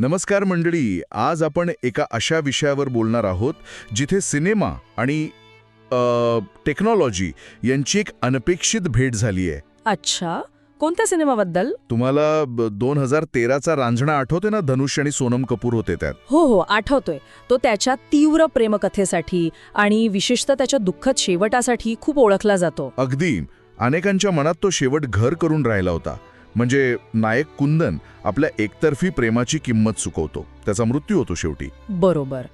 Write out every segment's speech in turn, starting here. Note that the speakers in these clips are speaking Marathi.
नमस्कार मंडळी आज आपण एका अशा विषयावर बोलणार आहोत जिथे सिनेमा आणि टेक्नॉलॉजी यांची एक अनपेक्षित भेट झाली आहे. अच्छा. कोणत्या सिनेमाबद्दल? तुम्हाला दोन हजार तेराचा रांझणा आठवते ना? धनुष आणि सोनम कपूर होते त्यात. हो हो आठवतोय. तो त्याच्या तीव्र प्रेमकथेसाठी आणि विशेषतः त्याच्या दुःखद शेवटासाठी खूप ओळखला जातो. अगदी. अनेकांच्या मनात तो शेवट घर करून राहिला होता. म्हणजे नायक कुंदन आपल्या एकतर्फी प्रेमाची किंमत चुकवतो त्याचा मृत्यू होतो शेवटी. बरोबर.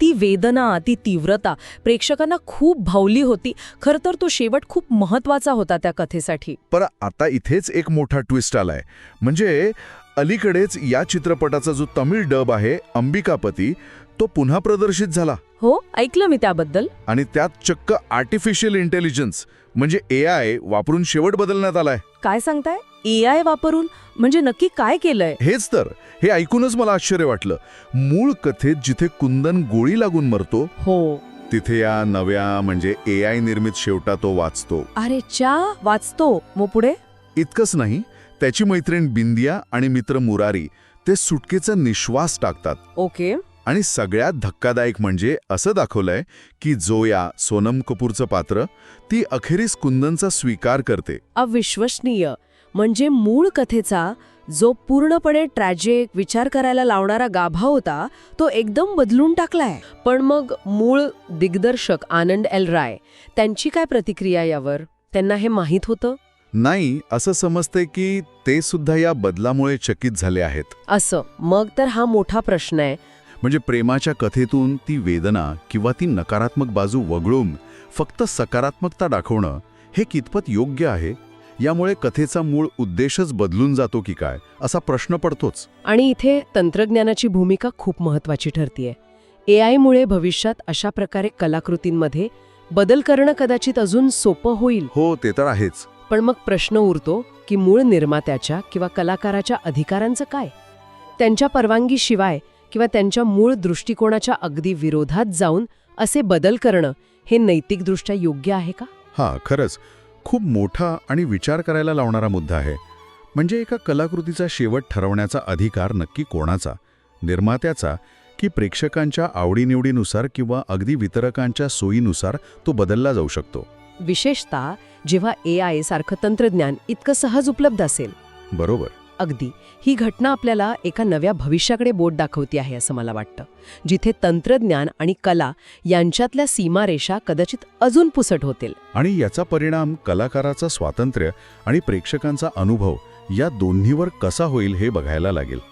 ती वेदना ती तीव्रता प्रेक्षकांना खूप भावली होती. खरं तर तो शेवट खूप महत्त्वाचा होता त्या कथेसाठी. पर आता इथेच एक मोठा ट्विस्ट आलाय. म्हणजे अलीकडेच या चित्रपटाचा जो तमिळ डब आहे अंबिकापती तो पुन्हा प्रदर्शित झाला. हो ऐकलं मी त्याबद्दल. आणि त्यात चक्क आर्टिफिशियल इंटेलिजन्स म्हणजे ए आय वापरून शेवट बदलण्यात आलाय. काय सांगताय? ए आय वापरून म्हणजे नक्की काय केलंय? हेच तर. हे ऐकूनच मला आश्चर्य वाटलं. मूळ कथेत जिथे कुंदन गोळी लागून मरतो हो. तिथे या नव्या म्हणजे ए आय निर्मित शेवटा तो वाचतो. अरे चा वाचतो. मग पुढे? इतकंच नाही त्याची मैत्रीण बिंदिया आणि मित्र मुरारी ते सुटकेचा निश्वास टाकतात. ओके. आणि सगळ्यात धक्कादायक म्हणजे असं दाखवलंय की जोया सोनम कपूरचं पात्र ती अखेरीस कुंदनचा स्वीकार करते. अविश्वसनीय. म्हणजे मूळ कथेचा जो पूर्णपणे ट्रॅजिक विचार करायला लावणारा गाभा होता तो एकदम बदलून टाकलाय. पण मग मूळ दिग्दर्शक आनंद एल राय त्यांची काय प्रतिक्रिया यावर? त्यांना हे माहीत होतं? नाही असं समजतंय की ते सुद्धा या बदलामुळे चकित झाले आहेत. असं. मग तर हा मोठा प्रश्न आहे. म्हणजे प्रेमाच्या कथेतून ती वेदना किंवा ती नकारात्मक बाजू वगळून फक्त सकारात्मकता दाखवणं हे कितपत योग्य आहे? यामुळे कथेचा मूळ उद्देशच बदलून जातो की काय? असा प्रश्न पडतोच. आणि इथे तंत्रज्ञानाची भूमिका खूप महत्वाची ठरतीये. ए आयमुळे भविष्यात अशा प्रकारे कलाकृतींमध्ये बदल करणं कदाचित अजून सोपं होईल. हो ते तर आहेच. पण मग प्रश्न उरतो की मूळ निर्मात्याच्या किंवा कलाकाराच्या अधिकारांचं काय? त्यांच्या परवानगीशिवाय किंवा त्यांच्या मूळ दृष्टिकोनाच्या अगदी विरोधात जाऊन असे बदल करणं हे नैतिकदृष्ट्या योग्य आहे का? हा खरंच. खूप मोठा आणि विचार करायला लावणारा मुद्दा आहे. म्हणजे एका कलाकृतीचा शेवट ठरवण्याचा अधिकार नक्की कोणाचा? निर्मात्याचा? की प्रेक्षकांच्या आवडीनिवडीनुसार किंवा अगदी वितरकांच्या सोयीनुसार तो बदलला जाऊ शकतो? विशेषतः जेव्हा ए आय सारखं तंत्रज्ञान इतकं सहज उपलब्ध असेल. बरोबर. अगदी. ही घटना आपल्याला एका नव्या भविष्याकडे बोट दाखवती आहे असं मला वाटतं. जिथे तंत्रज्ञान आणि कला यांच्यातल्या सीमारेषा कदाचित अजून पुसट होतील. आणि याचा परिणाम कलाकाराचं स्वातंत्र्य आणि प्रेक्षकांचा अनुभव या दोन्हीवर कसा होईल हे बघायला लागेल.